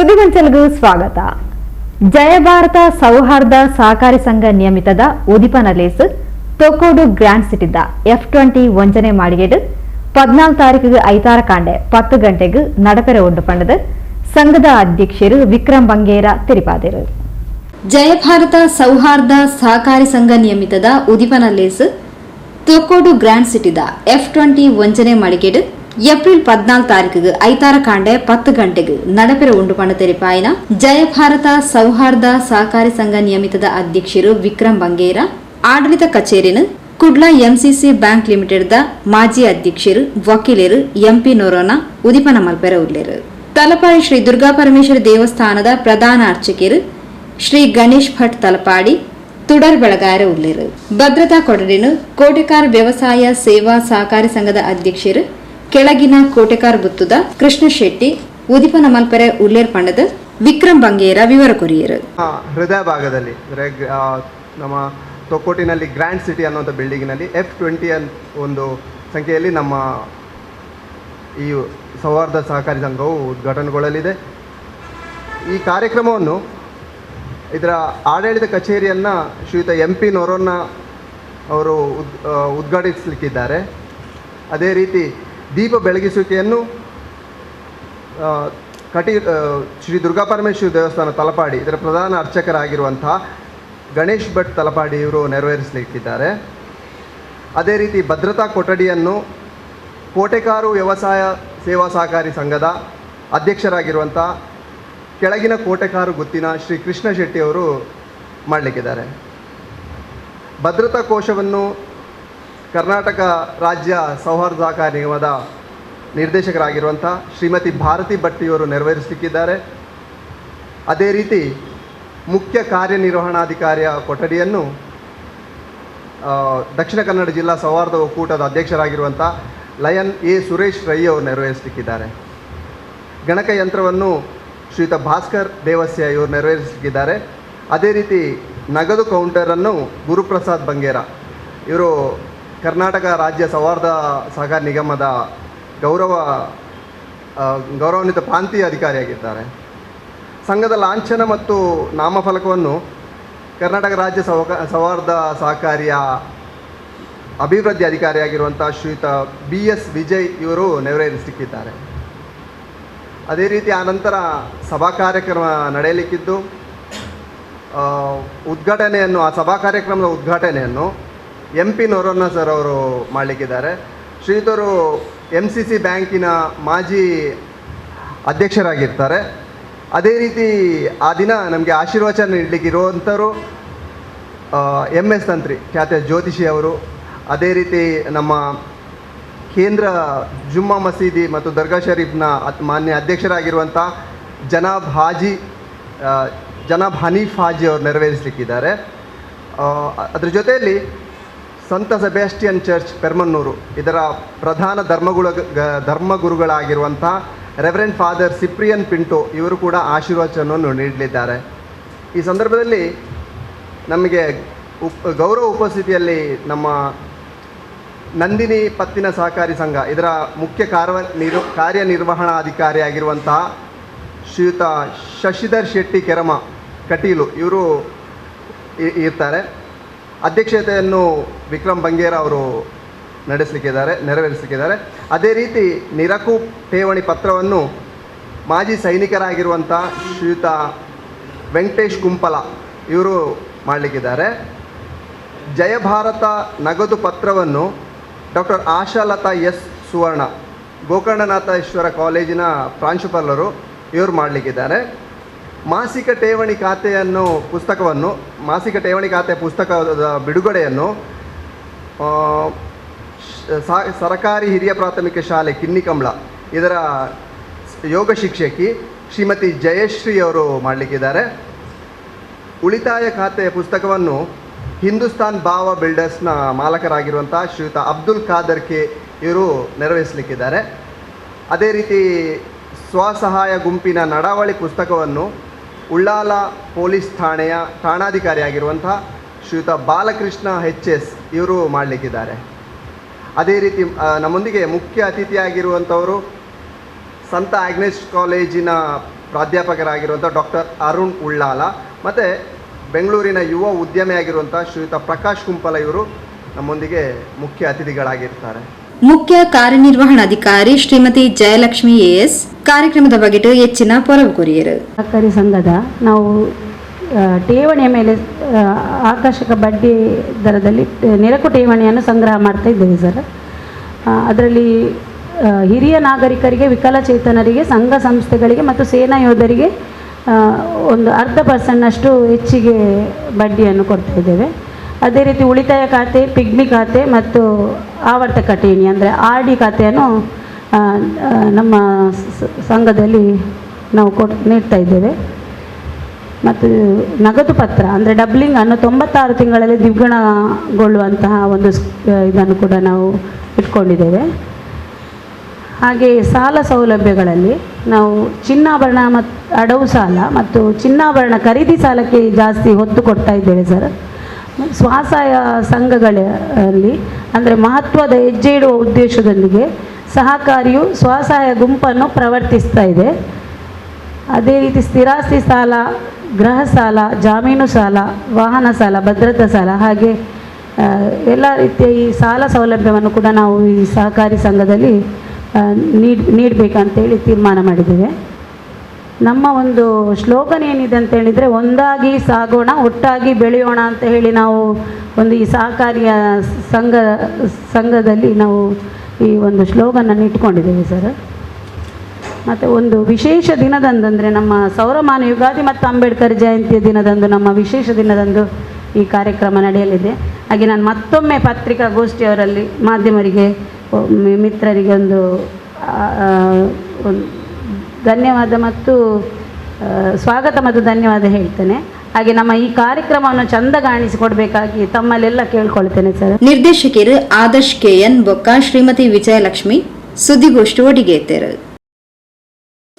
ಸುದ್ದಿಗೊಂಚಲ್ಗೂ ಸ್ವಾಗತ. ಜಯ ಭಾರತ ಸೌಹಾರ್ದ ಸಹಕಾರಿ ಸಂಘ ನಿಯಮಿತದ ಉದಿಪನಲೇಸ್ ತೋಕೋಡು ಗ್ರ್ಯಾಂಡ್ ಸಿಟಿದ ಎಫ್ ಟ್ವೆಂಟಿ ಒಂಜನೆ ಮಾಡಿಗೆಡು ಪದ್ನಾಲ್ಕು ತಾರೀಕಿಗೆ ಐತಾರ ಕಾಂಡೆ ಪತ್ತು ಗಂಟೆಗೆ ನಡಪೆರೆ ಉಂಡು ಪಂಡದ ಸಂಘದ ಅಧ್ಯಕ್ಷರು ವಿಕ್ರಮ್ ಬಂಗೇರ ತಿರಿಪಾದರು. ಜಯ ಭಾರತ ಸೌಹಾರ್ದ ಸಹಕಾರಿ ಸಂಘ ನಿಯಮಿತದ ಉದಿಪನಲೇಸ್ ತೋಕೋಡು ಗ್ರ್ಯಾಂಡ್ ಸಿಟಿದ ಎಫ್ ಟ್ವೆಂಟಿ ಒಂಜನೆ ಮಾಡಿಗೆಡು ಏಪ್ರಿಲ್ ಪದ್ನಾಲ್ಕು ತಾರೀಕಿಗೆ ಐತಾರ ಕಾಂಡೆ ಪತ್ತು ಗಂಟೆಗೆ ನಡಪೆರೆ ಉಂಡು ಪಣ ತೆರಿಪಾಯಿನ ಜಯ ಭಾರತ ಸೌಹಾರ್ದ ಸಹಕಾರಿ ಸಂಘ ನಿಯಮಿತದ ಅಧ್ಯಕ್ಷರು ವಿಕ್ರಮ್ ಬಂಗೇರ, ಆಡಳಿತ ಕಚೇರಿನ ಕುಡ್ಲಾ ಎಂಸಿಸಿ ಬ್ಯಾಂಕ್ ಲಿಮಿಟೆಡ್ದ ಮಾಜಿ ಅಧ್ಯಕ್ಷರು ವಕೀಲರು ಎಂಪಿ ನೊರೋನ ಉದಿಪನ ಮಲ್ಪೆರ ಉರ್ಲೇರು ತಲಪಾಡಿ ಶ್ರೀ ದುರ್ಗಾ ಪರಮೇಶ್ವರಿ ದೇವಸ್ಥಾನದ ಪ್ರಧಾನ ಅರ್ಚಕರು ಶ್ರೀ ಗಣೇಶ್ ಭಟ್ ತಲಪಾಡಿ, ತುಡರ್ ಬೆಳಗಾರ ಉರ್ಲೇರು ಭದ್ರತಾ ಕೊಡರಿನ ಕೋಟೆಕಾರ್ ವ್ಯವಸಾಯ ಸೇವಾ ಸಹಕಾರಿ ಸಂಘದ ಅಧ್ಯಕ್ಷರು ಕೆಳಗಿನ ಕೋಟೆಕಾರ್ ಬುತ್ತುದ ಕೃಷ್ಣ ಶೆಟ್ಟಿ ಉದಿಪನ ಮಲ್ಪರೆ ಉಲ್ಲೇರ್ ಪಂಡದ ವಿಕ್ರಮ್ ಬಂಗೇರ ವಿವರ ಕೊರಿಯರು ಹೃದಯ ಭಾಗದಲ್ಲಿ ನಮ್ಮ ತೊಕ್ಕೋಟಿನಲ್ಲಿ ಗ್ರ್ಯಾಂಡ್ ಸಿಟಿ ಅನ್ನುವಂಥ ಬಿಲ್ಡಿಂಗ್ನಲ್ಲಿ ಎಫ್ ಟ್ವೆಂಟಿ ಅನ್ ಒಂದು ಸಂಖ್ಯೆಯಲ್ಲಿ ನಮ್ಮ ಈ ಸೌಹಾರ್ದ ಸಹಕಾರಿ ಸಂಘವು ಉದ್ಘಾಟನೆಗೊಳ್ಳಲಿದೆ. ಈ ಕಾರ್ಯಕ್ರಮವನ್ನು ಇದರ ಆಡಳಿತ ಕಚೇರಿಯನ್ನು ಶ್ರೀಯುತ ಎಂ ಪಿ ನೊರೋನ್ನ ಅವರು ಉದ್ ಉದ್ಘಾಟಿಸಲಿಕ್ಕಿದ್ದಾರೆ. ಅದೇ ರೀತಿ ದೀಪ ಬೆಳಗಿಸುವಿಕೆಯನ್ನು ಕಟಿ ಶ್ರೀ ಶ್ರೀ ದುರ್ಗಾಪರಮೇಶ್ವರಿ ದೇವಸ್ಥಾನ ತಲಪಾಡಿ, ಇದರ ಪ್ರಧಾನ ಅರ್ಚಕರಾಗಿರುವಂತಹ ಗಣೇಶ್ ಭಟ್ ತಲಪಾಡಿ ಇವರು ನೆರವೇರಿಸಲಿಕ್ಕಿದ್ದಾರೆ. ಅದೇ ರೀತಿ ಭದ್ರತಾ ಕೊಠಡಿಯನ್ನು ಕೋಟೆಕಾರು ವ್ಯವಸಾಯ ಸೇವಾ ಸಹಕಾರಿ ಸಂಘದ ಅಧ್ಯಕ್ಷರಾಗಿರುವಂಥ ಕೆಳಗಿನ ಕೋಟೆಕಾರು ಗುತ್ತಿನ ಶ್ರೀ ಕೃಷ್ಣ ಶೆಟ್ಟಿ ಅವರು ಮಾಡಲಿಕ್ಕಿದ್ದಾರೆ. ಭದ್ರತಾ ಕೋಶವನ್ನು ಕರ್ನಾಟಕ ರಾಜ್ಯ ಸೌಹಾರ್ದ ಸಹಕಾರಿ ನಿಗಮದ ನಿರ್ದೇಶಕರಾಗಿರುವಂಥ ಶ್ರೀಮತಿ ಭಾರತಿ ಭಟ್ಟಿಯವರು ನೆರವೇರಿಸಲಿಕ್ಕಿದ್ದಾರೆ. ಅದೇ ರೀತಿ ಮುಖ್ಯ ಕಾರ್ಯನಿರ್ವಹಣಾಧಿಕಾರಿಯ ಕೊಠಡಿಯನ್ನು ದಕ್ಷಿಣ ಕನ್ನಡ ಜಿಲ್ಲಾ ಸೌಹಾರ್ದ ಒಕ್ಕೂಟದ ಅಧ್ಯಕ್ಷರಾಗಿರುವಂಥ ಲಯನ್ ಎ ಸುರೇಶ್ ರೈ ಅವರು ನೆರವೇರಿಸಲಿಕ್ಕಿದ್ದಾರೆ. ಗಣಕಯಂತ್ರವನ್ನು ಶ್ರೀಯುತ ಭಾಸ್ಕರ್ ದೇವಸ್ಯ ಇವರು ನೆರವೇರಿಸಲಿಕ್ಕಿದ್ದಾರೆ. ಅದೇ ರೀತಿ ನಗದು ಕೌಂಟರನ್ನು ಗುರುಪ್ರಸಾದ್ ಬಂಗೇರ ಇವರು ಕರ್ನಾಟಕ ರಾಜ್ಯ ಸೌಹಾರ್ದ ಸಹಕಾರ ನಿಗಮದ ಗೌರವ ಗೌರವಾನ್ವಿತ ಪ್ರಾಂತೀಯ ಅಧಿಕಾರಿಯಾಗಿದ್ದಾರೆ ಸಂಘದ ಲಾಂಛನ ಮತ್ತು ನಾಮಫಲಕವನ್ನು ಕರ್ನಾಟಕ ರಾಜ್ಯ ಸೌಹಾರ್ದ ಸಹಕಾರಿಯ ಅಭಿವೃದ್ಧಿ ಅಧಿಕಾರಿಯಾಗಿರುವಂಥ ಶ್ರೀಯುತ ಬಿ ಎಸ್ ವಿಜಯ್ ಇವರು ನೆರವೇರಿಸಲಿಕ್ಕಿದ್ದಾರೆ ಅದೇ ರೀತಿ ಆನಂತರ ಸಭಾ ಕಾರ್ಯಕ್ರಮ ನಡೆಯಲಿಕ್ಕಿದ್ದು ಉದ್ಘಾಟನೆಯನ್ನು, ಆ ಸಭಾ ಕಾರ್ಯಕ್ರಮದ ಉದ್ಘಾಟನೆಯನ್ನು ಎಂ ಪಿ ಸರ್ ಅವರು ಮಾಡಲಿಕ್ಕಿದ್ದಾರೆ. ಶ್ರೀಯುತರು ಎಂ ಸಿ ಸಿ ಬ್ಯಾಂಕಿನ ಮಾಜಿ ಅಧ್ಯಕ್ಷರಾಗಿರ್ತಾರೆ. ಅದೇ ರೀತಿ ಆ ದಿನ ನಮಗೆ ಆಶೀರ್ವಚನ ನೀಡಲಿಕ್ಕಿರುವಂಥವರು ಎಂ ಎಸ್ ತಂತ್ರಿ ಖ್ಯಾತ ಜ್ಯೋತಿಷಿ ಅವರು. ಅದೇ ರೀತಿ ನಮ್ಮ ಕೇಂದ್ರ ಜುಮ್ಮಾ ಮಸೀದಿ ಮತ್ತು ದರ್ಗಾ ಶರೀಫ್ನ ಮಾನ್ಯ ಅಧ್ಯಕ್ಷರಾಗಿರುವಂಥ ಜನಾಬ್ ಹಾಜಿ ಜನಾಬ್ ಹನೀಫ್ ಹಾಜಿ ಅವರು ನೆರವೇರಿಸಲಿಕ್ಕಿದ್ದಾರೆ. ಅದ್ರ ಜೊತೆಯಲ್ಲಿ ಸಂತ ಸೆಬೆಸ್ಟಿಯನ್ ಚರ್ಚ್ ಪೆರ್ಮನ್ನೂರು. ಇದರ ಪ್ರಧಾನ ಧರ್ಮಗುಳ ಧರ್ಮಗುರುಗಳಾಗಿರುವಂಥ ರೆವರೆಂಟ್ ಫಾದರ್ ಸಿಪ್ರಿಯನ್ ಪಿಂಟೋ ಇವರು ಕೂಡ ಆಶೀರ್ವಚನವನ್ನು ನೀಡಲಿದ್ದಾರೆ. ಈ ಸಂದರ್ಭದಲ್ಲಿ ನಮಗೆ ಉಪ್, ಗೌರವ ಉಪಸ್ಥಿತಿಯಲ್ಲಿ ನಮ್ಮ ನಂದಿನಿ ಪತ್ತಿನ ಸಹಕಾರಿ ಸಂಘ, ಇದರ ಮುಖ್ಯ ಕಾರ್ಯ ನಿರ್ ಕಾರ್ಯನಿರ್ವಹಣಾಧಿಕಾರಿಯಾಗಿರುವಂತಹ ಶ್ರೀಯುತ ಶಶಿಧರ್ ಶೆಟ್ಟಿ ಕೆರಮ ಕಟೀಲು ಇವರು ಇರ್ತಾರೆ. ಅಧ್ಯಕ್ಷತೆಯನ್ನು ವಿಕ್ರಮ್ ಬಂಗೇರ ಅವರು ನಡೆಸಲಿಕ್ಕಿದ್ದಾರೆ, ನೆರವೇರಿಸಲಿಕ್ಕಿದ್ದಾರೆ. ಅದೇ ರೀತಿ ನಿರಕು ಠೇವಣಿ ಪತ್ರವನ್ನು ಮಾಜಿ ಸೈನಿಕರಾಗಿರುವಂಥ ಶ್ರೀಯುತ ವೆಂಕಟೇಶ್ ಕುಂಪಲ ಇವರು ಮಾಡಲಿಕ್ಕಿದ್ದಾರೆ. ಜಯ ಭಾರತ ನಗದು ಪತ್ರವನ್ನು ಡಾಕ್ಟರ್ ಆಶಾಲತಾ ಎಸ್ ಸುವರ್ಣ, ಗೋಕರ್ಣನಾಥೇಶ್ವರ ಕಾಲೇಜಿನ ಪ್ರಾಂಶುಪಾಲರು ಇವರು ಮಾಡಲಿಕ್ಕಿದ್ದಾರೆ. ಮಾಸಿಕ ಠೇವಣಿ ಖಾತೆಯನ್ನು ಪುಸ್ತಕವನ್ನು, ಮಾಸಿಕ ಠೇವಣಿ ಖಾತೆ ಪುಸ್ತಕದ ಬಿಡುಗಡೆಯನ್ನು ಸರಕಾರಿ ಹಿರಿಯ ಪ್ರಾಥಮಿಕ ಶಾಲೆ ಕಿನ್ನಿಕಂಬಳ, ಇದರ ಯೋಗ ಶಿಕ್ಷಕಿ ಶ್ರೀಮತಿ ಜಯಶ್ರೀ ಅವರು ಮಾಡಲಿಕ್ಕಿದ್ದಾರೆ. ಉಳಿತಾಯ ಖಾತೆಯ ಪುಸ್ತಕವನ್ನು ಹಿಂದೂಸ್ತಾನ್ ಭಾವ ಬಿಲ್ಡರ್ಸ್ನ ಮಾಲಕರಾಗಿರುವಂಥ ಶ್ರೀಯುತ ಅಬ್ದುಲ್ ಖಾದರ್ ಕೆ ಇವರು ನೆರವೇರಿಸಲಿಕ್ಕಿದ್ದಾರೆ. ಅದೇ ರೀತಿ ಸ್ವಸಹಾಯ ಗುಂಪಿನ ನಡಾವಳಿ ಪುಸ್ತಕವನ್ನು ಉಳ್ಳಾಲ ಪೊಲೀಸ್ ಠಾಣೆಯ ಠಾಣಾಧಿಕಾರಿಯಾಗಿರುವಂಥ ಶ್ರೀಯುತ ಬಾಲಕೃಷ್ಣ ಎಚ್ ಎಸ್ ಇವರು ಮಾಡಲಿಕ್ಕಿದ್ದಾರೆ. ಅದೇ ರೀತಿ ನಮ್ಮೊಂದಿಗೆ ಮುಖ್ಯ ಅತಿಥಿಯಾಗಿರುವಂಥವರು ಸಂತ ಆಗ್ನೆಸ್ ಕಾಲೇಜಿನ ಪ್ರಾಧ್ಯಾಪಕರಾಗಿರುವಂಥ ಡಾಕ್ಟರ್ ಅರುಣ್ ಉಳ್ಳಾಲ ಮತ್ತು ಬೆಂಗಳೂರಿನ ಯುವ ಉದ್ಯಮಿಯಾಗಿರುವಂಥ ಶ್ರೀಯುತ ಪ್ರಕಾಶ್ ಕುಂಪಲ ಇವರು ನಮ್ಮೊಂದಿಗೆ ಮುಖ್ಯ ಅತಿಥಿಗಳಾಗಿರ್ತಾರೆ. ಮುಖ್ಯ ಕಾರ್ಯನಿರ್ವಹಣಾಧಿಕಾರಿ ಶ್ರೀಮತಿ ಜಯಲಕ್ಷ್ಮಿ ಎಎಸ್ ಕಾರ್ಯಕ್ರಮದ ಬಗ್ಗೆ ಹೆಚ್ಚಿನ ಪೊಲವು ಕೊರಿಯರು. ಸಹಕಾರಿ ಸಂಘದ ನಾವು ಠೇವಣಿಯ ಮೇಲೆ ಆಕರ್ಷಕ ಬಡ್ಡಿ ದರದಲ್ಲಿ, ನೆರಕು ಠೇವಣಿಯನ್ನು ಸಂಗ್ರಹ ಮಾಡ್ತಾ ಇದ್ದೇವೆ ಸರ್. ಅದರಲ್ಲಿ ಹಿರಿಯ ನಾಗರಿಕರಿಗೆ, ವಿಕಲಚೇತನರಿಗೆ, ಸಂಘ ಸಂಸ್ಥೆಗಳಿಗೆ ಮತ್ತು ಸೇನಾ ಯೋಧರಿಗೆ ಒಂದು ಅರ್ಧ ಪರ್ಸೆಂಟ್ನಷ್ಟು ಹೆಚ್ಚಿಗೆ ಬಡ್ಡಿಯನ್ನು ಕೊಡ್ತಾ ಇದ್ದೇವೆ. ಅದೇ ರೀತಿ ಉಳಿತಾಯ ಖಾತೆ, ಪಿಗ್ಮಿ ಖಾತೆ ಮತ್ತು ಆವರ್ತಕ ಠೇಣಿ ಅಂದರೆ ಆರ್ ಡಿ ಖಾತೆಯನ್ನು ನಮ್ಮ ಸಂಘದಲ್ಲಿ ನಾವು ಕೊಟ್, ನೀಡ್ತಾ ಇದ್ದೇವೆ. ಮತ್ತು ನಗದು ಪತ್ರ, ಅಂದರೆ ಡಬ್ಲಿಂಗ್ ಅನ್ನು ತೊಂಬತ್ತಾರು ತಿಂಗಳಲ್ಲಿ ದ್ವಿಗುಣಗೊಳ್ಳುವಂತಹ ಒಂದು ಇದನ್ನು ಕೂಡ ನಾವು ಇಟ್ಕೊಂಡಿದ್ದೇವೆ. ಹಾಗೆ ಸಾಲ ಸೌಲಭ್ಯಗಳಲ್ಲಿ ನಾವು ಚಿನ್ನಾಭರಣ ಮತ್ತು ಅಡವು ಸಾಲ ಮತ್ತು ಚಿನ್ನಾಭರಣ ಖರೀದಿ ಸಾಲಕ್ಕೆ ಜಾಸ್ತಿ ಹೊತ್ತು ಕೊಡ್ತಾ ಇದ್ದೇವೆ, ಸರ್. ಸ್ವಸಹಾಯ ಸಂಘಗಳಲ್ಲಿ ಅಂದರೆ ಮಹತ್ವದ ಹೆಜ್ಜೆ ಇಡುವ ಉದ್ದೇಶದೊಂದಿಗೆ ಸಹಕಾರಿಯು ಸ್ವಸಹಾಯ ಗುಂಪನ್ನು ಪ್ರವರ್ತಿಸ್ತಾ ಇದೆ. ಅದೇ ರೀತಿ ಸ್ಥಿರಾಸ್ತಿ ಸಾಲ, ಗೃಹ ಸಾಲ, ಜಾಮೀನು ಸಾಲ, ವಾಹನ ಸಾಲ, ಭದ್ರತಾ ಸಾಲ ಹಾಗೆ ಎಲ್ಲ ರೀತಿಯ ಈ ಸಾಲ ಸೌಲಭ್ಯವನ್ನು ಕೂಡ ನಾವು ಈ ಸಹಕಾರಿ ಸಂಘದಲ್ಲಿ ನೀಡ್, ನೀಡಬೇಕಂತೇಳಿ ತೀರ್ಮಾನ ಮಾಡಿದ್ದೇವೆ. ನಮ್ಮ ಒಂದು ಶ್ಲೋಗನ್ ಏನಿದೆ ಅಂತ ಹೇಳಿದರೆ, ಒಂದಾಗಿ ಸಾಗೋಣ, ಒಟ್ಟಾಗಿ ಬೆಳೆಯೋಣ ಅಂತ ಹೇಳಿ ನಾವು ಒಂದು ಈ ಸಹಕಾರಿಯ ಸಂಘ, ಸಂಘದಲ್ಲಿ ನಾವು ಈ ಒಂದು ಶ್ಲೋಗನನ್ನು ಇಟ್ಕೊಂಡಿದ್ದೇವೆ ಸರ್. ಮತ್ತು ಒಂದು ವಿಶೇಷ ದಿನದಂದಂದರೆ ನಮ್ಮ ಸೌರಮಾನ ಯುಗಾದಿ ಮತ್ತು ಅಂಬೇಡ್ಕರ್ ಜಯಂತಿಯ ದಿನದಂದು ನಮ್ಮ ವಿಶೇಷ ದಿನದಂದು ಈ ಕಾರ್ಯಕ್ರಮ ನಡೆಯಲಿದೆ. ಹಾಗೆ ನಾನು ಮತ್ತೊಮ್ಮೆ ಪತ್ರಿಕಾಗೋಷ್ಠಿಯವರಲ್ಲಿ ಮಾಧ್ಯಮರಿಗೆ, ಮಿತ್ರರಿಗೆ ಒಂದು ಧನ್ಯವಾದ ಮತ್ತು ಸ್ವಾಗತ ಮತ್ತು ಧನ್ಯವಾದ ಹೇಳ್ತೇನೆ. ಹಾಗೆ ನಮ್ಮ ಈ ಕಾರ್ಯಕ್ರಮವನ್ನು ಚಂದ ಕಾಣಿಸಿಕೊಡ್ಬೇಕಾಗಿ ತಮ್ಮಲ್ಲೆಲ್ಲ ಕೇಳ್ಕೊಳ್ತೇನೆ ಸರ್. ನಿರ್ದೇಶಕಿಯರು ಆದರ್ಶ್ ಕೆ ಎನ್ ಬೊಕ್ಕ ಶ್ರೀಮತಿ ವಿಜಯಲಕ್ಷ್ಮಿ, ಸುದ್ದಿಗೋಷ್ಠಿ ಒಡಿಗೇತರು.